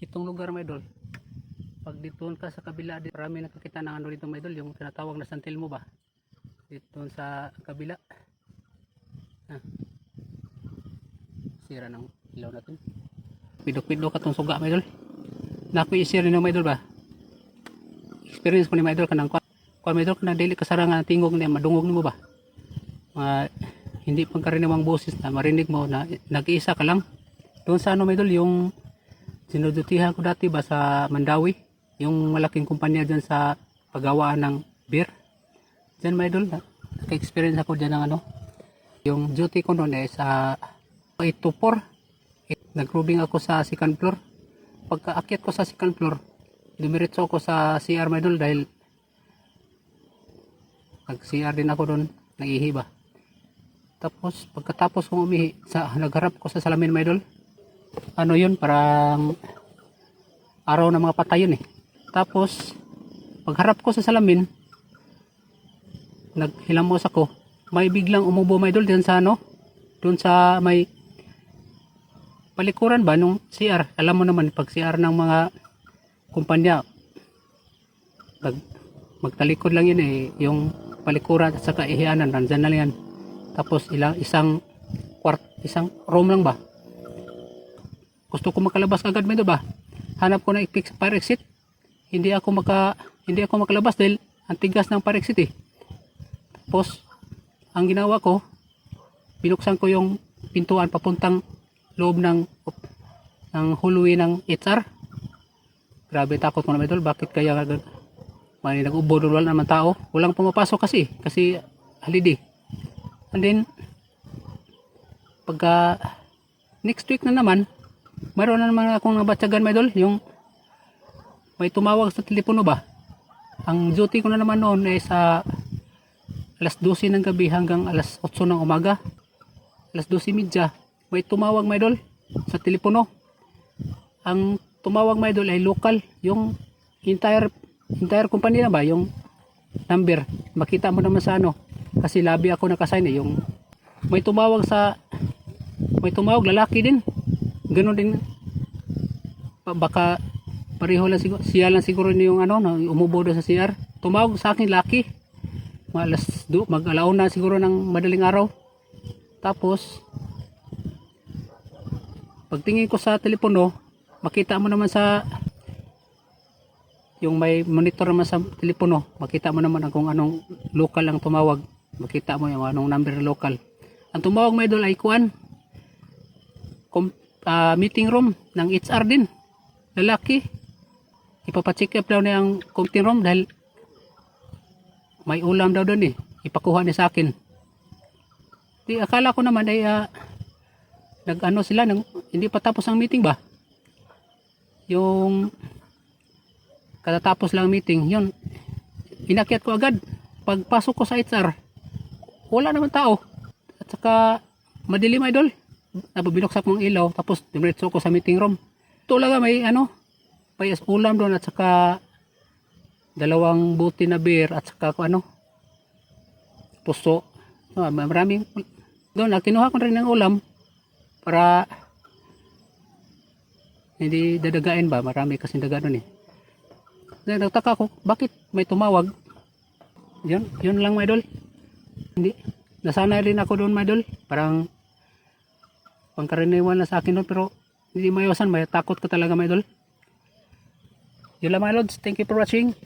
itong lugar mga idol pag dito ka sa kabila di- marami nakakita ng ano dito mga idol yung tinatawag na santil mo ba? Dito sa kabila. Ah. sira ng ilaw natin. Pidok-pidok atong suga mga idol. Naku i-share nyo mga idol ba? Experience ko ni mga idol kanang kwa mga idol kanang dili kasarangan tingog niya madungog nimo ba? Mga hindi pagkarinawang boses na marinig mo na nag-iisa ka lang. Doon sa ano mga idol yung sinudutihan ko dati ba sa Mandawi yung malaking kumpanya dyan sa paggawaan ng beer. Dyan mga idol na- naka-experience ako dyan ng ano. Yung duty ko noon eh sa 8 to 4 eh, nag-rubing ako sa second floor. Pagkaakyat ko sa second floor dumiretso ako sa CR mga idol dahil nag CR din ako doon nag-ihi ba tapos pagkatapos kong umihi sa nagharap ko sa salamin mga idol ano yun parang araw ng mga patay yun eh. Tapos pagharap ko sa salamin naghilamos ako. May biglang umubo mga idol dyan sa ano dun sa may palikuran ba nung CR alam mo naman pag CR ng mga kumpanya mag, magtalikod lang yun eh yung palikuran at saka ihianan nandyan na yan. Tapos ilang isang kwart isang room lang ba gusto ko makalabas agad mo ba hanap ko i-fix fire exit hindi ako maka hindi ako makalabas dahil ang tigas ng fire exit eh. Tapos ang ginawa ko binuksan ko yung pintuan papuntang loob ng ng hallway ng HR grabe takot ko na idol. Bakit kaya agad may nag-ubo doon wala naman tao. Walang pumapasok kasi kasi holiday and then pagka next week na naman mayroon na naman akong nabatsagan mga idol yung may tumawag sa telepono ba? Ang duty ko na naman noon ay sa alas 12 ng gabi hanggang alas 8 ng umaga. Alas 12.30 may tumawag mga idol sa telepono. Ang tumawag mga idol ay local yung entire entire company na ba yung number. Makita mo naman sa ano kasi labi ako nakasign eh yung may tumawag sa may tumawag lalaki din ganun din. Pa- baka pareho lang siguro siya lang siguro yung ano na umubo doon sa CR tumawag sa akin laki mga alas do mag alauna siguro ng madaling araw. Tapos pagtingin ko sa telepono makita mo naman sa yung may monitor naman sa telepono makita mo naman kung anong local ang tumawag. Makita mo yung anong number local. Ang tumawag mo idol ay kuan. Kom, ah, meeting room ng HR din. Lalaki. Ipapacheck up daw niya ang meeting room dahil may ulam daw doon eh. Ipakuha niya sa akin. Di akala ko naman ay ah, nag ano sila nang, hindi pa tapos ang meeting ba? Yung katatapos lang meeting yun. Inakyat ko agad. Pagpasok ko sa HR wala naman tao. At saka madilim idol nababinoksak mong ilaw tapos diretso ko sa meeting room. Talaga may ano may ulam doon at saka dalawang buti na beer at saka ano puso. Ah, maraming doon kinuha ko rin ng ulam para hindi dadagain ba? Marami kasi daga doon eh. Nagtaka ko bakit may tumawag? Yun yun lang my idol hindi nasanay rin ako doon my idol parang pangkaraniwan na sa akin doon pero hindi maiwasan may takot ko talaga my idol. Yun lang my lods thank you for watching